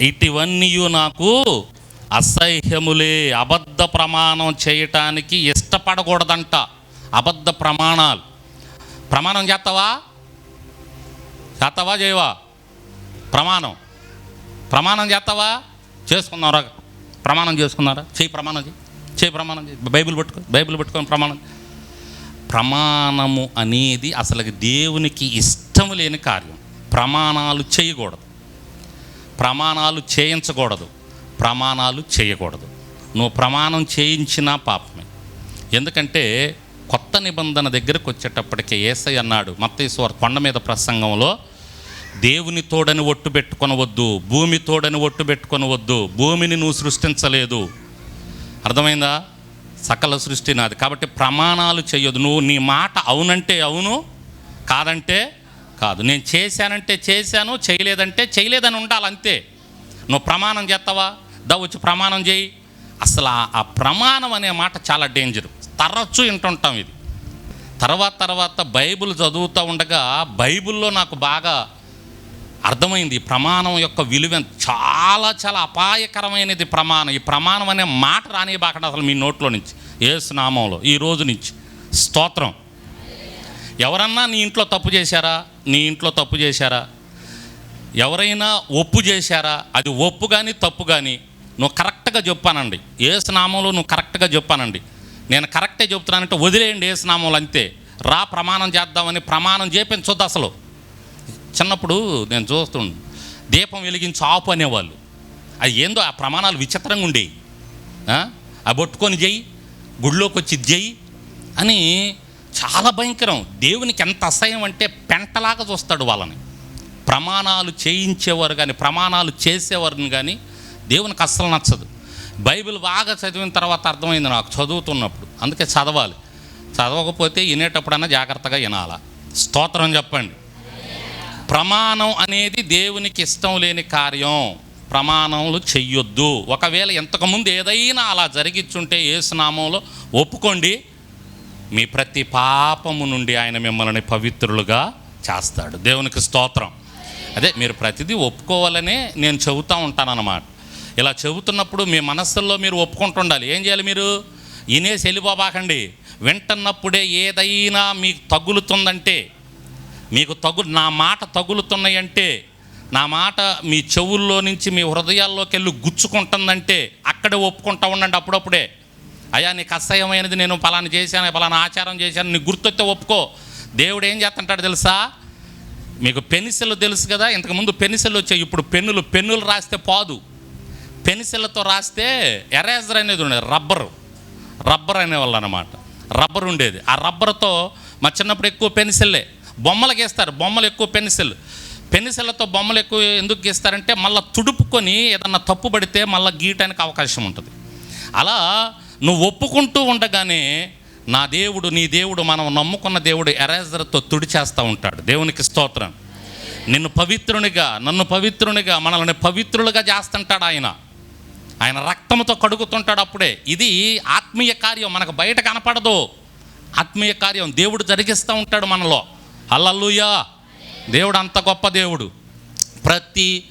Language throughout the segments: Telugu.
ఇటువన్నీ నాకు అసహ్యములే అబద్ధ ప్రమాణం చేయటానికి ఇష్టపడకూడదంట. అబద్ధ ప్రమాణాలు. ప్రమాణం చేస్తావా చేస్తావా చేయవా ప్రమాణం. ప్రమాణం చేస్తావా చేసుకున్నారా ప్రమాణం చేసుకున్నారా? చేయి ప్రమాణం చేయి చేయి ప్రమాణం చేయి బైబిల్ పట్టుకో. బైబిల్ పట్టుకొని ప్రమాణం. ప్రమాణము అనేది అసలు దేవునికి ఇష్టం లేని కార్యం. ప్రమాణాలు చేయకూడదు. ప్రమాణాలు చేయించకూడదు. ప్రమాణాలు చేయకూడదు. నువ్వు ప్రమాణం చేయించినా పాపమే. ఎందుకంటే కొత్త నిబంధన దగ్గరకు వచ్చేటప్పటికే ఏసై అన్నాడు మత్తేశ్వర్ కొండ మీద ప్రసంగంలో దేవుని తోడని ఒట్టు పెట్టుకొనవద్దు భూమి తోడని ఒట్టు పెట్టుకొనవద్దు భూమిని నువ్వు సృష్టించలేదు. అర్థమైందా? సకల సృష్టి నాది. కాబట్టి ప్రమాణాలు చేయొద్దు. నువ్వు నీ మాట అవునంటే అవును కాదంటే కాదు. నేను చేశానంటే చేశాను చేయలేదంటే చేయలేదని ఉండాలి అంతే నువ్వు ప్రమాణం చేస్తావా? దా వచ్చి ప్రమాణం చేయి. అసలు ఆ- ప్రమాణం అనే మాట చాలా డేంజర్. తరచూ వింటుంటాం ఇది. తర్వాత తర్వాత బైబిల్ చదువుతూ ఉండగా బైబిల్లో నాకు బాగా అర్థమైంది ప్రమాణం యొక్క విలువ చాలా చాలా అపాయకరమైనది ప్రమాణం. ఈ ప్రమాణం అనే మాట రానివ్వకండి అసలు మీ నోట్లో నుంచి. ఏసు నామంలో ఈ రోజు నుంచి. స్తోత్రం. ఎవరన్నా నీ ఇంట్లో తప్పు చేశారా? నీ ఇంట్లో తప్పు చేశారా? ఎవరైనా ఒప్పు చేశారా? అది ఒప్పు కానీ తప్పు కానీ నువ్వు కరెక్ట్గా చెప్పానండి. ఏ స్నామంలో నువ్వు కరెక్ట్గా చెప్పానండి. నేను కరెక్టే చెప్తున్నానంటే వదిలేయండి ఏ స్నామంలో అంతే. రా ప్రమాణం చేద్దామని ప్రమాణం చేపించొద్దు అసలు. చిన్నప్పుడు నేను చూస్తుండు దీపం వెలిగించి ఆపు అనేవాళ్ళు. అది ఏందో ఆ ప్రమాణాలు విచిత్రంగా ఉండేవి ఆ? పట్టుకొని చెయ్యి గుడిలోకి వచ్చి చెయ్యి అని చాలా భయంకరం. దేవునికి ఎంత అసహ్యం అంటే పెంటలాగా చూస్తాడు వాళ్ళని. ప్రమాణాలు చేయించేవారు కానీ ప్రమాణాలు చేసేవారిని కానీ దేవునికి అస్సలు నచ్చదు. బైబిల్ బాగా చదివిన తర్వాత అర్థమైంది నాకు చదువుతున్నప్పుడు. అందుకే చదవాలి. చదవకపోతే వినేటప్పుడైనా జాగ్రత్తగా వినాల. స్తోత్రం చెప్పండి. ప్రమాణం అనేది దేవునికి ఇష్టం లేని కార్యం. ప్రమాణములు చెయ్యొద్దు. ఒకవేళ ఇంతకుముందు ఏదైనా అలా జరిగిచ్చుంటే ఏసునామంలో ఒప్పుకోండి. మీ ప్రతి పాపము నుండి ఆయన మిమ్మల్ని పవిత్రులుగా చేస్తాడు. దేవునికి స్తోత్రం. అదే మీరు ప్రతిదీ ఒప్పుకోవాలనే నేను చెబుతూ ఉంటానన్నమాట. ఇలా చెబుతున్నప్పుడు మీ మనస్సుల్లో మీరు ఒప్పుకుంటుండాలి. ఏం చేయాలి మీరు? ఇనేసి వెళ్ళిపోబాకండి. వింటున్నప్పుడే ఏదైనా మీకు తగులుతుందంటే మీకు తగు నా మాట తగులుతున్నాయంటే నా మాట మీ చెవుల్లో నుంచి మీ హృదయాల్లోకి వెళ్ళి గుచ్చుకుంటుందంటే అక్కడే ఒప్పుకుంటా ఉండండి అప్పుడప్పుడే. అయ్యా నీకు అసహ్యమైనది నేను పలానా చేశాను పలానా ఆచారం చేశాను నీకు గుర్తొస్తే ఒప్పుకో. దేవుడు ఏం చేస్తుంటాడు తెలుసా? మీకు పెన్సిల్ తెలుసు కదా? ఇంతకుముందు పెన్సిల్ వచ్చాయి ఇప్పుడు పెన్నులు పెన్నులు రాస్తే పోదు. పెన్సిల్తో రాస్తే ఎరేజర్ అనేది ఉండేది రబ్బరు. రబ్బర్ అనేవాళ్ళు అనమాట రబ్బర్ ఉండేది. ఆ రబ్బర్తో మా చిన్నప్పుడు ఎక్కువ పెన్సిల్లే బొమ్మలు గీస్తారు బొమ్మలు ఎక్కువ పెన్సిల్ పెన్సిల్తో బొమ్మలు ఎక్కువ ఎందుకు గీస్తారంటే మళ్ళీ తుడుపుకొని ఏదన్నా తప్పు పడితే మళ్ళీ గీయటానికి అవకాశం ఉంటుంది. అలా నువ్వు ఒప్పుకుంటూ ఉండగానే నా దేవుడు నీ దేవుడు మనం నమ్ముకున్న దేవుడు ఎరేజర్తో తుడిచేస్తూ ఉంటాడు. దేవునికి స్తోత్రం. నిన్ను పవిత్రునిగా నన్ను పవిత్రునిగా మనల్ని పవిత్రులుగా చేస్తుంటాడు ఆయన. ఆయన రక్తంతో కడుగుతుంటాడు అప్పుడే. ఇది ఆత్మీయ కార్యం మనకు బయట కనపడదు. ఆత్మీయ కార్యం దేవుడు జరిగిస్తూ ఉంటాడు మనలో. అల్లల్లుయా దేవుడు అంత గొప్ప దేవుడు. ప్రతి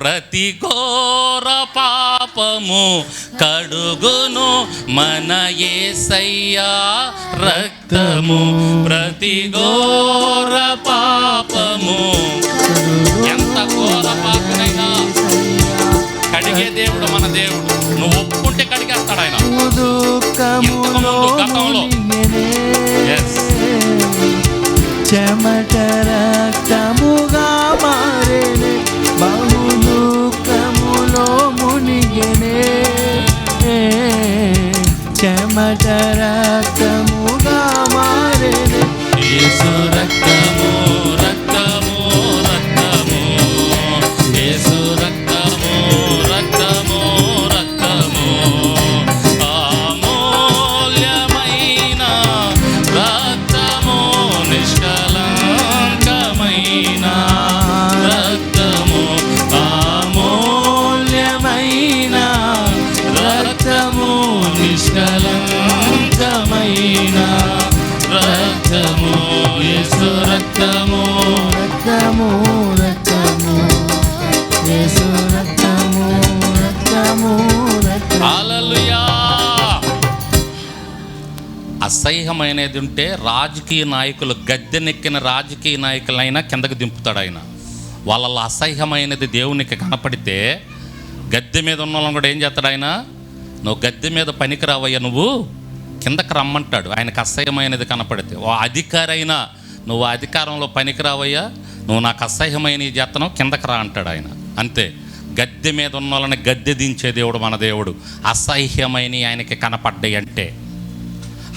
ప్రతి ఘోర పాపము కడుగును మన ఏసయ్యా రక్తము. ప్రతి ఘోర పాపము. ఎంత ఘోర పాపనైనా కడిగే దేవుడు మన దేవుడు. నువ్వు ఒప్పుకుంటే కడిగేస్తాడు ఆయన. గతంలో. చెమట రక్తముగా అసహ్యమైనది ఉంటే రాజకీయ నాయకులు గద్దెనెక్కిన రాజకీయ నాయకులైనా కిందకు దింపుతాడు ఆయన. వాళ్ళ అసహ్యమైనది దేవునికి కనపడితే గద్దె మీద ఉన్న వాళ్ళని కూడా ఏం చేస్తాడు ఆయన? నువ్వు గద్దె మీద పనికిరావయ్యా నువ్వు కిందకి రమ్మంటాడు. ఆయనకు అసహ్యమైనది కనపడితే. ఓ అధికారైనా నువ్వు అధికారంలో పనికిరావయ్యా నువ్వు నాకు అసహ్యమైన చేతనం కిందకు రా అంటాడు ఆయన. అంతే. గద్దె మీద ఉన్న వాళ్ళని గద్దె దించే దేవుడు మన దేవుడు. అసహ్యమైన ఆయనకి కనపడ్డాయి అంటే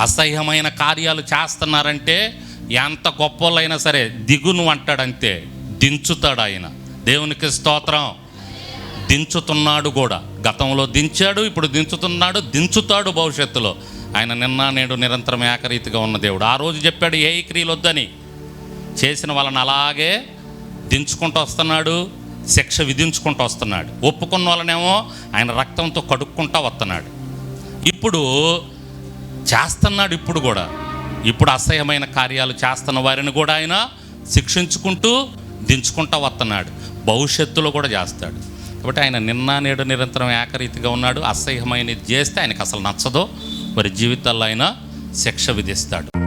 అసహ్యమైన కార్యాలు చేస్తున్నారంటే ఎంత గొప్పలైనా సరే దిగును అంటాడంతే. దించుతాడు ఆయన. దేవునికి స్తోత్రం. దించుతున్నాడు కూడా. గతంలో దించాడు ఇప్పుడు దించుతున్నాడు దించుతాడు భవిష్యత్తులో. ఆయన నిన్న నేడు నిరంతరం ఏకరీతిగా ఉన్న దేవుడు. ఆ రోజు చెప్పాడు ఏ క్రియలు వద్దని. చేసిన వాళ్ళని అలాగే దించుకుంటూ వస్తున్నాడు శిక్ష విధించుకుంటూ వస్తున్నాడు. ఒప్పుకున్న వాళ్ళనేమో ఆయన రక్తంతో కడుక్కుంటూ వస్తున్నాడు. ఇప్పుడు చేస్తున్నాడు ఇప్పుడు కూడా. ఇప్పుడు అసహ్యమైన కార్యాలు చేస్తున్న వారిని కూడా ఆయన శిక్షించుకుంటూ దించుకుంటూ వస్తున్నాడు. భవిష్యత్తులో కూడా చేస్తాడు. కాబట్టి ఆయన నిన్న నేడు నిరంతరం ఏకరీతిగా ఉన్నాడు. అసహ్యమైనది చేస్తే ఆయనకు అసలు నచ్చదో. వారి జీవితాల్లో ఆయన శిక్ష విధిస్తాడు.